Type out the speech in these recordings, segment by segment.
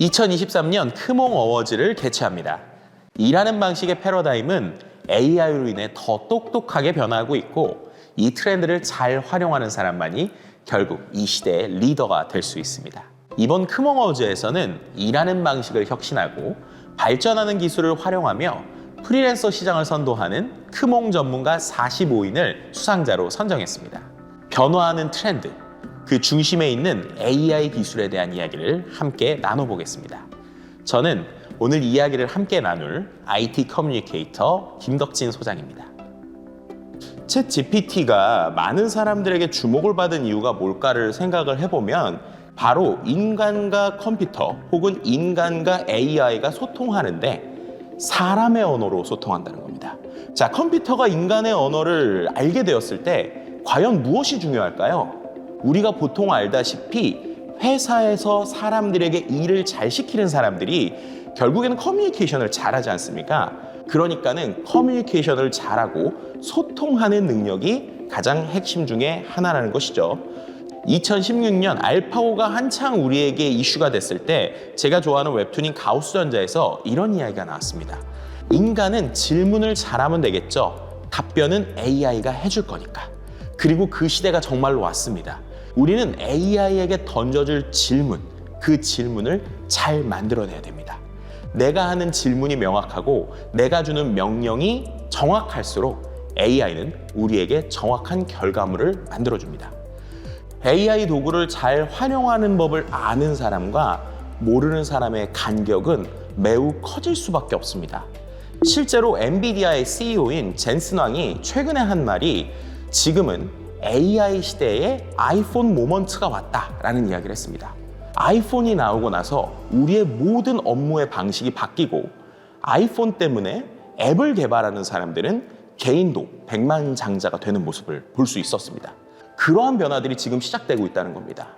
2023년 크몽 어워즈를 개최합니다. 일하는 방식의 패러다임은 AI로 인해 더 똑똑하게 변화하고 있고 이 트렌드를 잘 활용하는 사람만이 결국 이 시대의 리더가 될 수 있습니다. 이번 크몽 어워즈에서는 일하는 방식을 혁신하고 발전하는 기술을 활용하며 프리랜서 시장을 선도하는 크몽 전문가 45인을 수상자로 선정했습니다. 변화하는 트렌드, 그 중심에 있는 AI 기술에 대한 이야기를 함께 나눠보겠습니다. 저는 오늘 이야기를 함께 나눌 IT 커뮤니케이터 김덕진 소장입니다. 챗 GPT가 많은 사람들에게 주목을 받은 이유가 뭘까를 생각을 해보면 바로 인간과 컴퓨터 혹은 인간과 AI가 소통하는데 사람의 언어로 소통한다는 겁니다. 자, 컴퓨터가 인간의 언어를 알게 되었을 때 과연 무엇이 중요할까요? 우리가 보통 알다시피 회사에서 사람들에게 일을 잘 시키는 사람들이 결국에는 커뮤니케이션을 잘 하지 않습니까? 그러니까는 커뮤니케이션을 잘하고 소통하는 능력이 가장 핵심 중에 하나라는 것이죠. 2016년 알파고가 한창 우리에게 이슈가 됐을 때 제가 좋아하는 웹툰인 가우스전자에서 이런 이야기가 나왔습니다. 인간은 질문을 잘하면 되겠죠. 답변은 AI가 해줄 거니까. 그리고 그 시대가 정말로 왔습니다. 우리는 AI에게 던져줄 질문, 그 질문을 잘 만들어내야 됩니다. 내가 하는 질문이 명확하고 내가 주는 명령이 정확할수록 AI는 우리에게 정확한 결과물을 만들어줍니다. AI 도구를 잘 활용하는 법을 아는 사람과 모르는 사람의 간격은 매우 커질 수밖에 없습니다. 실제로 엔비디아의 CEO인 젠슨 왕이 최근에 한 말이 지금은 AI 시대에 아이폰 모먼트가 왔다라는 이야기를 했습니다. 아이폰이 나오고 나서 우리의 모든 업무의 방식이 바뀌고 아이폰 때문에 앱을 개발하는 사람들은 개인도 백만 장자가 되는 모습을 볼 수 있었습니다. 그러한 변화들이 지금 시작되고 있다는 겁니다.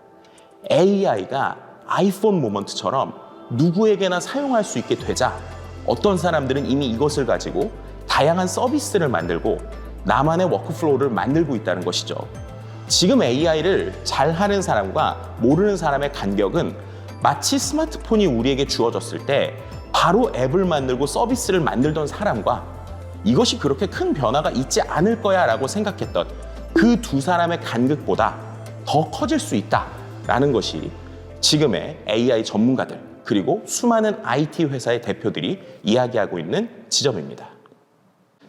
AI가 아이폰 모먼트처럼 누구에게나 사용할 수 있게 되자 어떤 사람들은 이미 이것을 가지고 다양한 서비스를 만들고 나만의 워크플로우를 만들고 있다는 것이죠. 지금 AI를 잘 하는 사람과 모르는 사람의 간격은 마치 스마트폰이 우리에게 주어졌을 때 바로 앱을 만들고 서비스를 만들던 사람과 이것이 그렇게 큰 변화가 있지 않을 거야 라고 생각했던 그 두 사람의 간극보다 더 커질 수 있다 라는 것이 지금의 AI 전문가들 그리고 수많은 IT 회사의 대표들이 이야기하고 있는 지점입니다.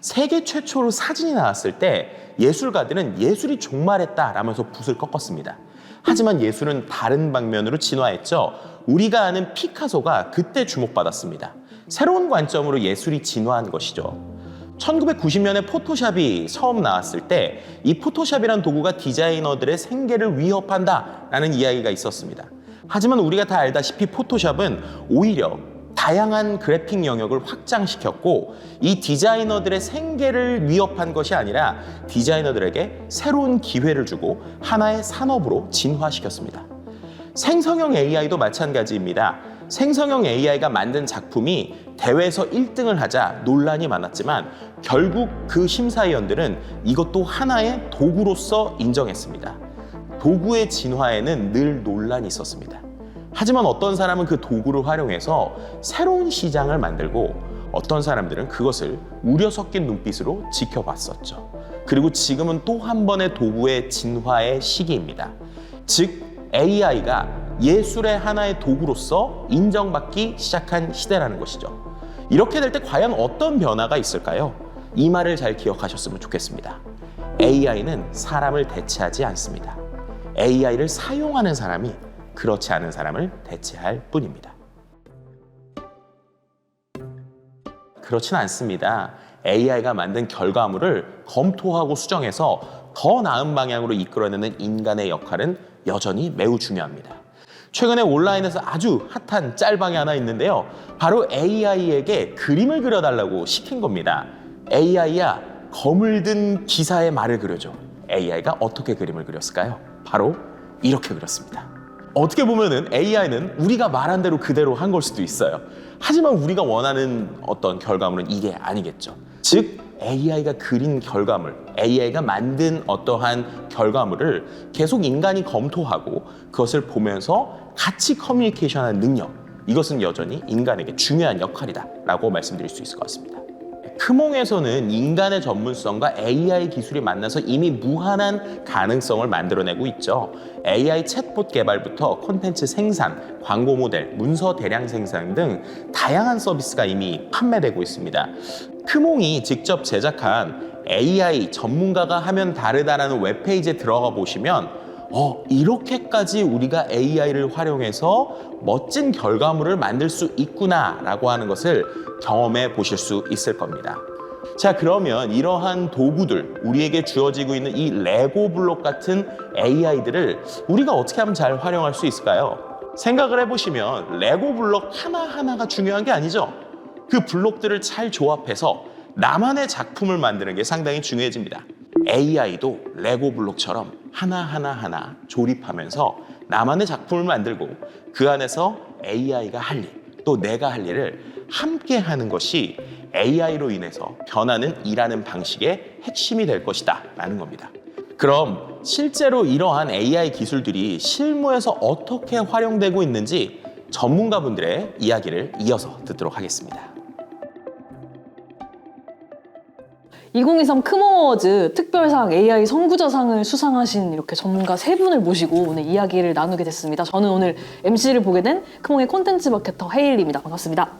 세계 최초로 사진이 나왔을 때 예술가들은 예술이 종말했다 라면서 붓을 꺾었습니다. 하지만 예술은 다른 방면으로 진화했죠. 우리가 아는 피카소가 그때 주목받았습니다. 새로운 관점으로 예술이 진화한 것이죠. 1990년에 포토샵이 처음 나왔을 때 이 포토샵이란 도구가 디자이너들의 생계를 위협한다라는 이야기가 있었습니다. 하지만 우리가 다 알다시피 포토샵은 오히려 다양한 그래픽 영역을 확장시켰고 이 디자이너들의 생계를 위협한 것이 아니라 디자이너들에게 새로운 기회를 주고 하나의 산업으로 진화시켰습니다. 생성형 AI도 마찬가지입니다. 생성형 AI가 만든 작품이 대회에서 1등을 하자 논란이 많았지만 결국 그 심사위원들은 이것도 하나의 도구로서 인정했습니다. 도구의 진화에는 늘 논란이 있었습니다. 하지만 어떤 사람은 그 도구를 활용해서 새로운 시장을 만들고 어떤 사람들은 그것을 우려 섞인 눈빛으로 지켜봤었죠. 그리고 지금은 또 한 번의 도구의 진화의 시기입니다. 즉, AI가 예술의 하나의 도구로서 인정받기 시작한 시대라는 것이죠. 이렇게 될 때 과연 어떤 변화가 있을까요? 이 말을 잘 기억하셨으면 좋겠습니다. AI는 사람을 대체하지 않습니다. AI를 사용하는 사람이 그렇지 않은 사람을 대체할 뿐입니다. 그렇진 않습니다. AI가 만든 결과물을 검토하고 수정해서 더 나은 방향으로 이끌어내는 인간의 역할은 여전히 매우 중요합니다. 최근에 온라인에서 아주 핫한 짤방이 하나 있는데요. 바로 AI에게 그림을 그려달라고 시킨 겁니다. AI야, 검을 든 기사의 말을 그려줘. AI가 어떻게 그림을 그렸을까요? 바로 이렇게 그렸습니다. 어떻게 보면은 AI는 우리가 말한 대로 그대로 한 걸 수도 있어요. 하지만 우리가 원하는 어떤 결과물은 이게 아니겠죠. 즉, AI가 그린 결과물, AI가 만든 어떠한 결과물을 계속 인간이 검토하고 그것을 보면서 같이 커뮤니케이션하는 능력, 이것은 여전히 인간에게 중요한 역할이다라고 말씀드릴 수 있을 것 같습니다. 크몽에서는 인간의 전문성과 AI 기술이 만나서 이미 무한한 가능성을 만들어내고 있죠. AI 챗봇 개발부터 콘텐츠 생산, 광고 모델, 문서 대량 생산 등 다양한 서비스가 이미 판매되고 있습니다. 크몽이 직접 제작한 AI 전문가가 하면 다르다라는 웹페이지에 들어가 보시면 어, 이렇게까지 우리가 AI를 활용해서 멋진 결과물을 만들 수 있구나라고 하는 것을 경험해 보실 수 있을 겁니다. 자, 그러면 이러한 도구들, 우리에게 주어지고 있는 이 레고 블록 같은 AI들을 우리가 어떻게 하면 잘 활용할 수 있을까요? 생각을 해보시면 레고 블록 하나하나가 중요한 게 아니죠. 그 블록들을 잘 조합해서 나만의 작품을 만드는 게 상당히 중요해집니다. AI도 레고 블록처럼 하나하나 하나 조립하면서 나만의 작품을 만들고 그 안에서 AI가 할 일, 또 내가 할 일을 함께 하는 것이 AI로 인해서 변하는 일하는 방식의 핵심이 될 것이다 라는 겁니다. 그럼 실제로 이러한 AI 기술들이 실무에서 어떻게 활용되고 있는지 전문가분들의 이야기를 이어서 듣도록 하겠습니다. 2023 크모어워즈 특별상 AI 선구자상을 수상하신 이렇게 전문가 세 분을 모시고 오늘 이야기를 나누게 됐습니다. 저는 오늘 MC를 보게 된 크몽의 콘텐츠 마케터 헤일입니다. 반갑습니다.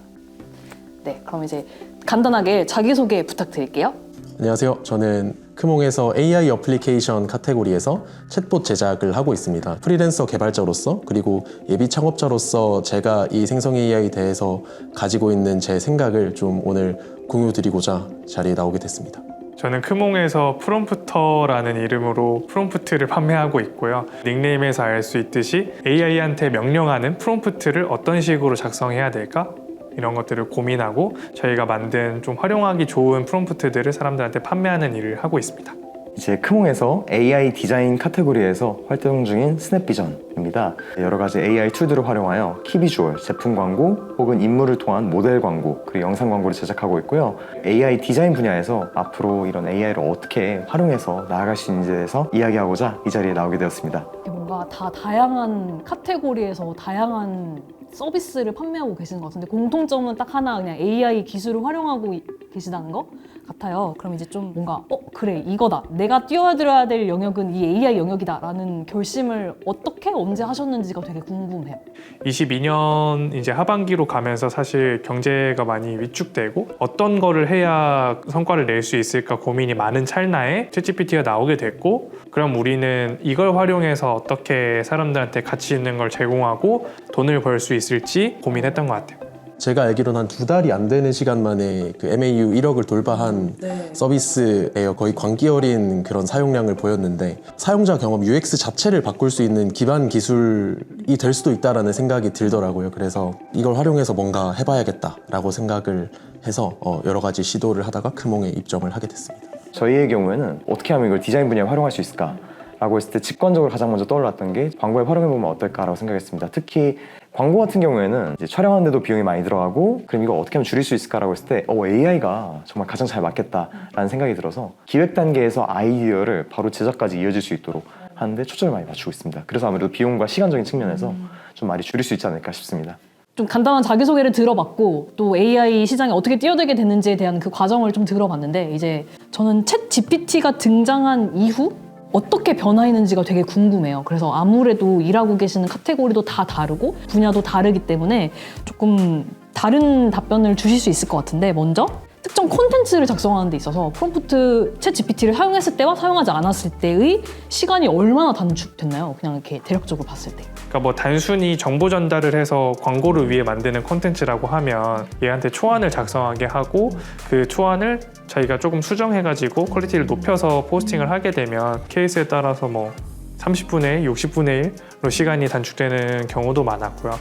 네, 그럼 이제 간단하게 자기소개 부탁드릴게요. 안녕하세요. 저는 크몽에서 AI 어플리케이션 카테고리에서 챗봇 제작을 하고 있습니다. 프리랜서 개발자로서 그리고 예비 창업자로서 제가 이 생성 AI에 대해서 가지고 있는 제 생각을 좀 오늘 공유드리고자 자리에 나오게 됐습니다. 저는 크몽에서 프롬프터라는 이름으로 프롬프트를 판매하고 있고요. 닉네임에서 알 수 있듯이 AI한테 명령하는 프롬프트를 어떤 식으로 작성해야 될까? 이런 것들을 고민하고 저희가 만든 좀 활용하기 좋은 프롬프트들을 사람들한테 판매하는 일을 하고 있습니다. 이제 크몽에서 AI 디자인 카테고리에서 활동 중인 스냅비전입니다. 여러 가지 AI 툴들을 활용하여 키비주얼, 제품 광고 혹은 인물을 통한 모델 광고 그리고 영상 광고를 제작하고 있고요. AI 디자인 분야에서 앞으로 이런 AI를 어떻게 활용해서 나아갈 수 있는지에 대해서 이야기하고자 이 자리에 나오게 되었습니다. 뭔가 다 다양한 카테고리에서 다양한 서비스를 판매하고 계시는 것 같은데 공통점은 딱 하나 그냥 AI 기술을 활용하고 이- 계시다는 것 같아요. 그럼 이제 좀 뭔가 어 그래 이거다 내가 뛰어들어야 될 영역은 이 AI 영역이다라는 결심을 어떻게 언제 하셨는지가 되게 궁금해요. 22년 이제 하반기로 가면서 사실 경제가 많이 위축되고 어떤 거를 해야 성과를 낼 수 있을까 고민이 많은 찰나에 챗GPT가 나오게 됐고 그럼 우리는 이걸 활용해서 어떻게 사람들한테 가치 있는 걸 제공하고 돈을 벌 수 있을지 고민했던 것 같아요. 제가 알기로는 한 두 달이 안 되는 시간 만에 그 MAU 1억을 돌파한 서비스예요. 거의 광기 어린 그런 사용량을 보였는데 사용자 경험 UX 자체를 바꿀 수 있는 기반 기술이 될 수도 있다라는 생각이 들더라고요. 그래서 이걸 활용해서 뭔가 해봐야겠다라고 생각을 해서 어, 여러 가지 시도를 하다가 크몽에 입점을 하게 됐습니다. 저희의 경우에는 어떻게 하면 이걸 디자인 분야에 활용할 수 있을까? 라고 했을 때 직관적으로 가장 먼저 떠올랐던 게 광고에 활용해보면 어떨까라고 생각했습니다. 특히 광고 같은 경우에는 이제 촬영하는데도 비용이 많이 들어가고 그럼 이거 어떻게 하면 줄일 수 있을까라고 했을 때 어, AI가 정말 가장 잘 맞겠다라는 생각이 들어서 기획 단계에서 아이디어를 바로 제작까지 이어질 수 있도록 하는데 초점을 많이 맞추고 있습니다. 그래서 아무래도 비용과 시간적인 측면에서 좀 많이 줄일 수 있지 않을까 싶습니다. 좀 간단한 자기소개를 들어봤고 또 AI 시장에 어떻게 뛰어들게 됐는지에 대한 그 과정을 좀 들어봤는데 이제 저는 챗 GPT가 등장한 이후 어떻게 변화했는지가 되게 궁금해요. 그래서 아무래도 일하고 계시는 카테고리도 다 다르고 분야도 다르기 때문에 조금 다른 답변을 주실 수 있을 것 같은데 먼저 특정 콘텐츠를 작성하는 데 있어서 프롬프트 챗 GPT를 사용했을 때와 사용하지 않았을 때의 시간이 얼마나 단축됐나요? 그냥 이렇게 대략적으로 봤을 때. 그러니까 뭐 단순히 정보 전달을 해서 광고를 위해 만드는 콘텐츠라고 하면 얘한테 초안을 작성하게 하고 그 초안을 자기가 조금 수정해가지고 퀄리티를 높여서 포스팅을 하게 되면 케이스에 따라서 뭐 30분의 1, 60분의 1로 시간이 단축되는 경우도 많았고요.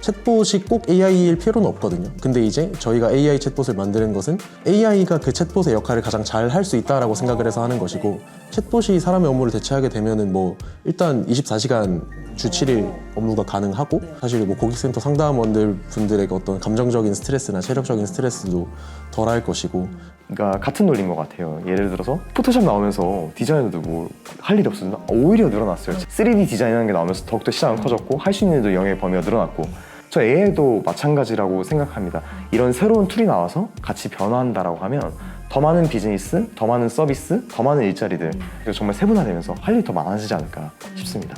챗봇이 꼭 AI일 필요는 없거든요. 근데 이제 저희가 AI 챗봇을 만드는 것은 AI가 그 챗봇의 역할을 가장 잘 할 수 있다라고 생각을 해서 하는 것이고 챗봇이 사람의 업무를 대체하게 되면은 뭐 일단 24시간 주 7일 업무가 가능하고 사실 뭐 고객센터 상담원들 분들에게 어떤 감정적인 스트레스나 체력적인 스트레스도 덜 할 것이고 그러니까 같은 논리인 것 같아요. 예를 들어서 포토샵 나오면서 디자이너도 뭐 할 일이 없었나? 오히려 늘어났어요. 3D 디자인하는 게 나오면서 더욱더 시장은 커졌고 할 수 있는 일도 영역의 범위가 늘어났고 저 AI도 마찬가지라고 생각합니다. 이런 새로운 툴이 나와서 같이 변화한다라고 하면 더 많은 비즈니스, 더 많은 서비스, 더 많은 일자리들 정말 세분화되면서 할 일이 더 많아지지 않을까 싶습니다.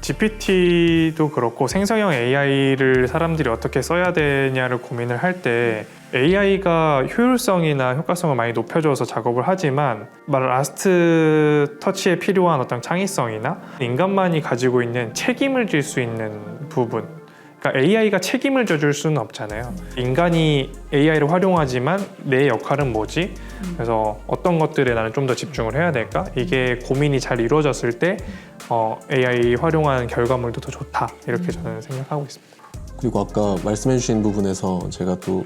GPT도 그렇고 생성형 AI를 사람들이 어떻게 써야 되냐를 고민을 할때 AI가 효율성이나 효과성을 많이 높여줘서 작업을 하지만 말 라스트 터치에 필요한 어떤 창의성이나 인간만이 가지고 있는 책임을 질 수 있는 부분 그러니까 AI가 책임을 져줄 수는 없잖아요. 인간이 AI를 활용하지만 내 역할은 뭐지? 그래서 어떤 것들에 나는 좀 더 집중을 해야 될까? 이게 고민이 잘 이루어졌을 때 어, AI 활용한 결과물도 더 좋다 이렇게 저는 생각하고 있습니다. 그리고 아까 말씀해주신 부분에서 제가 또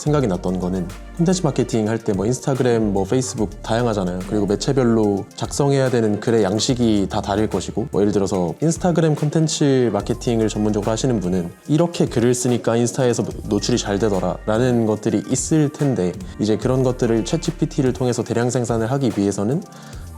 생각이 났던 거는 콘텐츠 마케팅 할 때 뭐 인스타그램, 뭐 페이스북 다양하잖아요. 그리고 매체별로 작성해야 되는 글의 양식이 다 다를 것이고 뭐 예를 들어서 인스타그램 콘텐츠 마케팅을 전문적으로 하시는 분은 이렇게 글을 쓰니까 인스타에서 노출이 잘 되더라 라는 것들이 있을 텐데 이제 그런 것들을 챗 GPT를 통해서 대량 생산을 하기 위해서는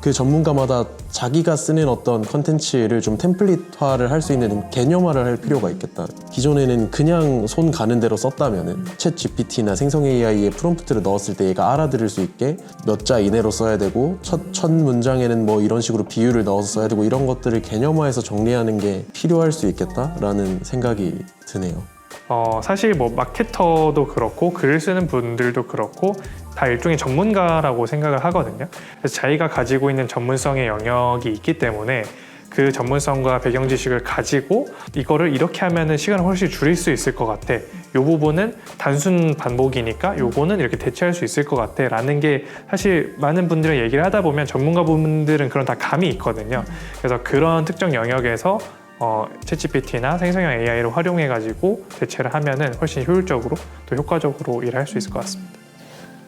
그 전문가마다 자기가 쓰는 어떤 컨텐츠를 좀 템플릿화를 할 수 있는 개념화를 할 필요가 있겠다. 기존에는 그냥 손 가는 대로 썼다면은 챗 GPT나 생성 AI에 프롬프트를 넣었을 때 얘가 알아들을 수 있게 몇 자 이내로 써야 되고 첫, 첫 문장에는 뭐 이런 식으로 비유를 넣어서 써야 되고 이런 것들을 개념화해서 정리하는 게 필요할 수 있겠다라는 생각이 드네요. 어, 사실 뭐 마케터도 그렇고 글을 쓰는 분들도 그렇고 다 일종의 전문가라고 생각을 하거든요. 그래서 자기가 가지고 있는 전문성의 영역이 있기 때문에 그 전문성과 배경 지식을 가지고 이거를 이렇게 하면은 시간을 훨씬 줄일 수 있을 것 같아. 요 부분은 단순 반복이니까 요거는 이렇게 대체할 수 있을 것 같아. 라는 게 사실 많은 분들이 얘기를 하다 보면 전문가 분들은 그런 다 감이 있거든요. 그래서 그런 특정 영역에서 어, 챗GPT나 생성형 AI를 활용해 가지고 대체를 하면은 훨씬 효율적으로 또 효과적으로 일할 수 있을 것 같습니다.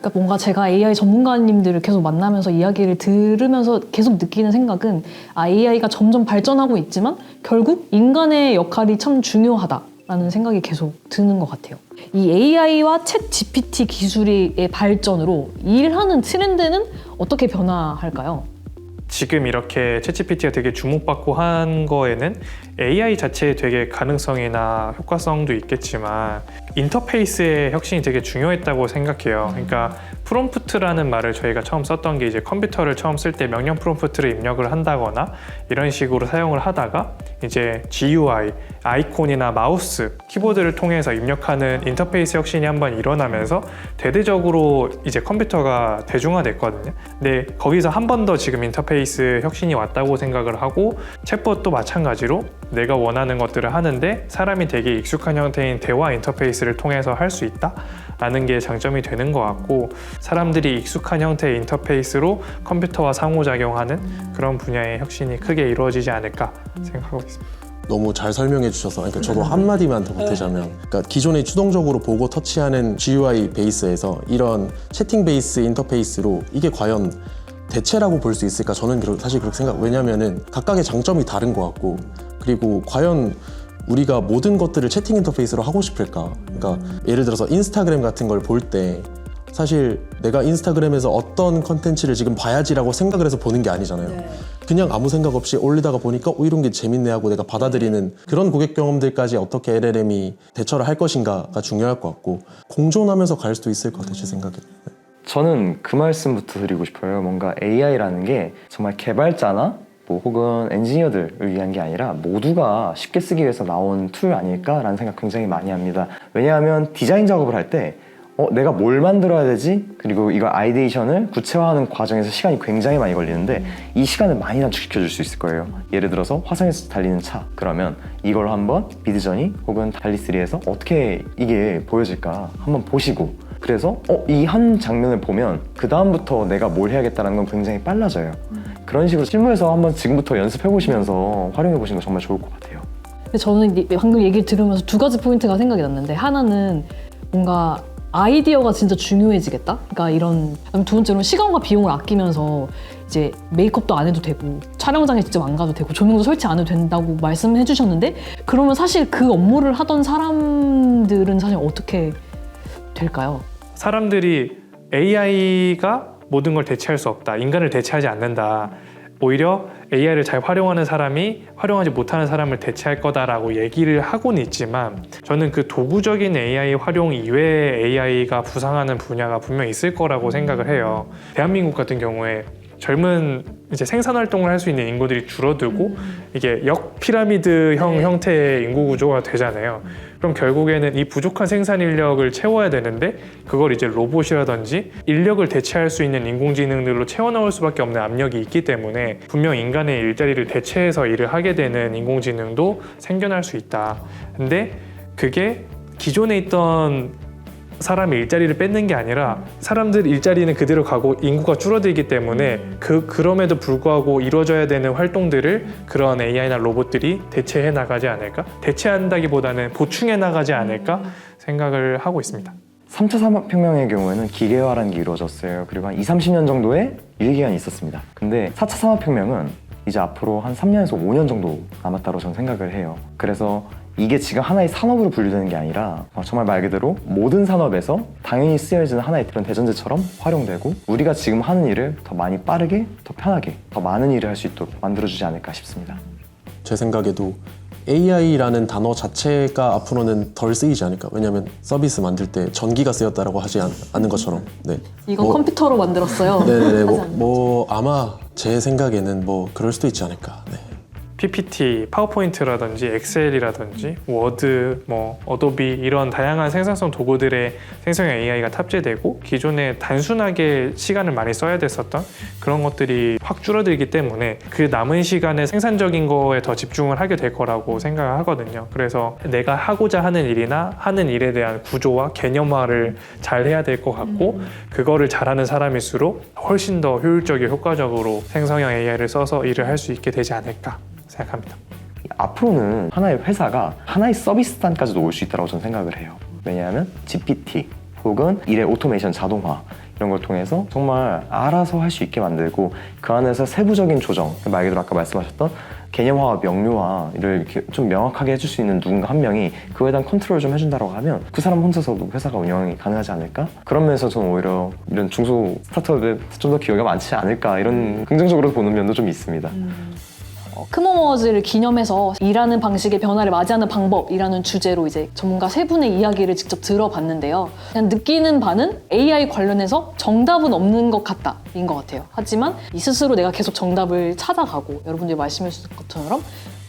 그러니까 뭔가 제가 AI 전문가님들을 계속 만나면서 이야기를 들으면서 계속 느끼는 생각은 아 AI가 점점 발전하고 있지만 결국 인간의 역할이 참 중요하다라는 생각이 계속 드는 것 같아요. 이 AI와 챗 GPT 기술의 발전으로 일하는 트렌드는 어떻게 변화할까요? 지금 이렇게 챗GPT가 되게 주목받고 한 거에는 AI 자체에 되게 가능성이나 효과성도 있겠지만 인터페이스의 혁신이 되게 중요했다고 생각해요. 그러니까 프롬프트라는 말을 저희가 처음 썼던 게 이제 컴퓨터를 처음 쓸 때 명령 프롬프트를 입력을 한다거나 이런 식으로 사용을 하다가 이제 GUI, 아이콘이나 마우스, 키보드를 통해서 입력하는 인터페이스 혁신이 한번 일어나면서 대대적으로 이제 컴퓨터가 대중화됐거든요. 근데 거기서 한 번 더 지금 인터페이스 혁신이 왔다고 생각을 하고 챗봇도 마찬가지로 내가 원하는 것들을 하는데 사람이 되게 익숙한 형태인 대화 인터페이스 를 통해서 할 수 있다라는 게 장점이 되는 것 같고 사람들이 익숙한 형태의 인터페이스로 컴퓨터와 상호작용하는 그런 분야의 혁신이 크게 이루어지지 않을까 생각하고 있습니다. 너무 잘 설명해 주셔서 그러니까 저도 한마디만 더 보태자면 그러니까 기존에 추동적으로 보고 터치하는 GUI 베이스에서 이런 채팅 베이스 인터페이스로 이게 과연 대체라고 볼 수 있을까 저는 사실 그렇게 생각 왜냐면은 각각의 장점이 다른 것 같고 그리고 과연 우리가 모든 것들을 채팅 인터페이스로 하고 싶을까 그러니까 예를 들어서 인스타그램 같은 걸 볼 때 사실 내가 인스타그램에서 어떤 컨텐츠를 지금 봐야지라고 생각을 해서 보는 게 아니잖아요. 그냥 아무 생각 없이 올리다가 보니까 어, 이런 게 재밌네 하고 내가 받아들이는 그런 고객 경험들까지 어떻게 LLM이 대처를 할 것인가가 중요할 것 같고 공존하면서 갈 수도 있을 것 같아요, 제 생각에. 저는 그 말씀부터 드리고 싶어요. 뭔가 AI라는 게 정말 개발자나 뭐 혹은 엔지니어들을 위한 게 아니라 모두가 쉽게 쓰기 위해서 나온 툴 아닐까라는 생각 굉장히 많이 합니다. 왜냐하면 디자인 작업을 할때 어, 내가 뭘 만들어야 되지? 그리고 이걸 아이데이션을 구체화하는 과정에서 시간이 굉장히 많이 걸리는데 이 시간을 많이 단축시켜 줄 수 있을 거예요. 예를 들어서 화성에서 달리는 차. 그러면 이걸 한번 비드저니 혹은 달리3에서 어떻게 이게 보여질까 한번 보시고 그래서 어, 이 한 장면을 보면 그 다음부터 내가 뭘 해야겠다는 건 굉장히 빨라져요. 그런 식으로 실무에서 한번 지금부터 연습해 보시면서 활용해 보시는 거 정말 좋을 것 같아요. 근데 저는 이- 방금 얘기를 들으면서 두 가지 포인트가 생각이 났는데 하나는 뭔가 아이디어가 진짜 중요해지겠다. 그러니까 이런 두 번째로는 시간과 비용을 아끼면서 이제 메이크업도 안 해도 되고 촬영장에 직접 안 가도 되고 조명도 설치 안 해도 된다고 말씀해 주셨는데 그러면 사실 그 업무를 하던 사람들은 사실 어떻게 될까요? 사람들이 AI가 모든 걸 대체할 수 없다. 인간을 대체하지 않는다. 오히려 AI를 잘 활용하는 사람이 활용하지 못하는 사람을 대체할 거다라고 얘기를 하고는 있지만 저는 그 도구적인 AI 활용 이외의 AI가 부상하는 분야가 분명 있을 거라고 생각을 해요. 대한민국 같은 경우에 젊은 이제 생산 활동을 할 수 있는 인구들이 줄어들고 이게 역 피라미드형 형태의 인구 구조가 되잖아요. 그럼 결국에는 이 부족한 생산 인력을 채워야 되는데 그걸 이제 로봇이라든지 인력을 대체할 수 있는 인공지능들로 채워 넣을 수밖에 없는 압력이 있기 때문에 분명 인간의 일자리를 대체해서 일을 하게 되는 인공지능도 생겨날 수 있다. 근데 그게 기존에 있던 사람의 일자리를 뺏는 게 아니라 사람들 일자리는 그대로 가고 인구가 줄어들기 때문에 그 그럼에도 불구하고 이루어져야 되는 활동들을 그런 AI나 로봇들이 대체해 나가지 않을까? 대체한다기보다는 보충해 나가지 않을까 생각을 하고 있습니다. 3차 산업혁명의 경우에는 기계화라는 게 이루어졌어요. 그리고 한 2, 30년 정도의 유예기간이 있었습니다. 근데 4차 산업혁명은 이제 앞으로 한 3년에서 5년 정도 남았다고 저는 생각을 해요. 그래서 이게 지금 하나의 산업으로 분류되는 게 아니라 어, 정말 말 그대로 모든 산업에서 당연히 쓰여지는 하나의 그런 대전제처럼 활용되고 우리가 지금 하는 일을 더 많이 빠르게, 더 편하게, 더 많은 일을 할 수 있도록 만들어주지 않을까 싶습니다. 제 생각에도 AI라는 단어 자체가 앞으로는 덜 쓰이지 않을까. 왜냐하면 서비스 만들 때 전기가 쓰였다라고 하지 않, 않는 것처럼. 네. 이건 뭐, 컴퓨터로 만들었어요. 네네네. 뭐? 뭐 아마 제 생각에는 뭐 그럴 수도 있지 않을까. 네. PPT, 파워포인트라든지 엑셀이라든지 워드, 뭐 어도비 이런 다양한 생산성 도구들의 생성형 AI가 탑재되고 기존에 단순하게 시간을 많이 써야 됐었던 그런 것들이 확 줄어들기 때문에 그 남은 시간에 생산적인 거에 더 집중을 하게 될 거라고 생각을 하거든요. 그래서 내가 하고자 하는 일이나 하는 일에 대한 구조와 개념화를 잘 해야 될 것 같고 그거를 잘하는 사람일수록 훨씬 더 효율적이고 효과적으로 생성형 AI를 써서 일을 할 수 있게 되지 않을까 생각합니다. 앞으로는 하나의 회사가 하나의 서비스 단까지도 올 수 있다고 저는 생각을 해요. 왜냐하면 GPT 혹은 일의 오토메이션 자동화 이런 걸 통해서 정말 알아서 할 수 있게 만들고 그 안에서 세부적인 조정 말 그대로 아까 말씀하셨던 개념화와 명료화를 이렇게 좀 명확하게 해줄 수 있는 누군가 한 명이 그거에 대한 컨트롤을 좀 해준다고 하면 그 사람 혼자서도 회사가 운영이 가능하지 않을까? 그런 면에서 저는 오히려 이런 중소 스타트업에 좀 더 기회가 많지 않을까 이런 긍정적으로 보는 면도 좀 있습니다. 어, 크모머즈를 기념해서 일하는 방식의 변화를 맞이하는 방법이라는 주제로 이제 전문가 세 분의 이야기를 직접 들어봤는데요. 그냥 느끼는 바는 AI 관련해서 정답은 없는 것 같다인 것 같아요. 하지만 이 스스로 내가 계속 정답을 찾아가고 여러분들이 말씀해 주신 것처럼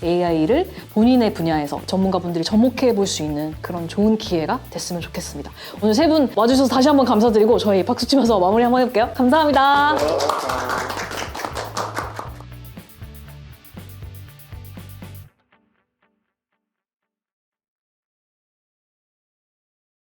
AI를 본인의 분야에서 전문가분들이 접목해 볼 수 있는 그런 좋은 기회가 됐으면 좋겠습니다. 오늘 세 분 와주셔서 다시 한번 감사드리고 저희 박수 치면서 마무리 한번 해볼게요. 감사합니다.